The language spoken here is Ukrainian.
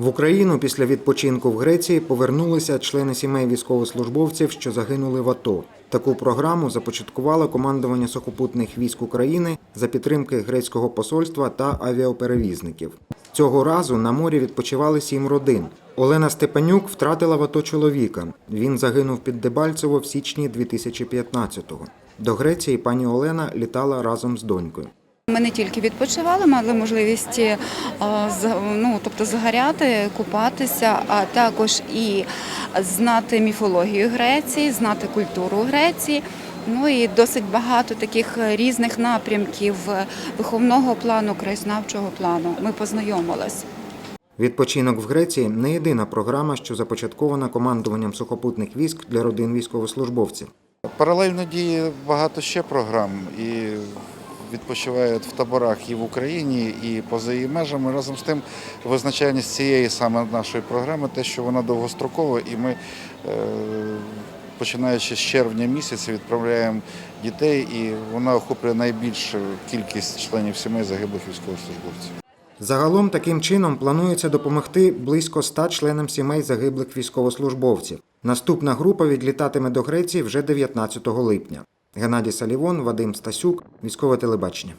В Україну після відпочинку в Греції повернулися члени сімей військовослужбовців, що загинули в АТО. Таку програму започаткувало командування сухопутних військ України за підтримки грецького посольства та авіаперевізників. Цього разу на морі відпочивали сім родин. Олена Степанюк втратила в АТО чоловіка. Він загинув під Дебальцево в січні 2015-го. До Греції пані Олена літала разом з донькою. Ми не тільки відпочивали, мали можливість е, з- ну, тобто загоряти, купатися, а також і знати міфологію Греції, знати культуру Греції. Ну і досить багато таких різних напрямків виховного плану, краєзнавчого плану. Ми познайомились. Відпочинок в Греції не єдина програма, що започаткована командуванням сухопутних військ для родин військовослужбовців. Паралельно діє багато ще програм і відпочивають в таборах і в Україні, і поза її межами. Разом з тим, визначальність цієї саме нашої програми, те, що вона довгострокова, і ми, е, починаючи з червня місяця, відправляємо дітей, і вона охоплює найбільшу кількість членів сімей загиблих військовослужбовців. Загалом таким чином планується допомогти близько 100 членам сімей загиблих військовослужбовців. Наступна група відлітатиме до Греції вже 19 липня. Геннадій Салівон, Вадим Стасюк, військове телебачення.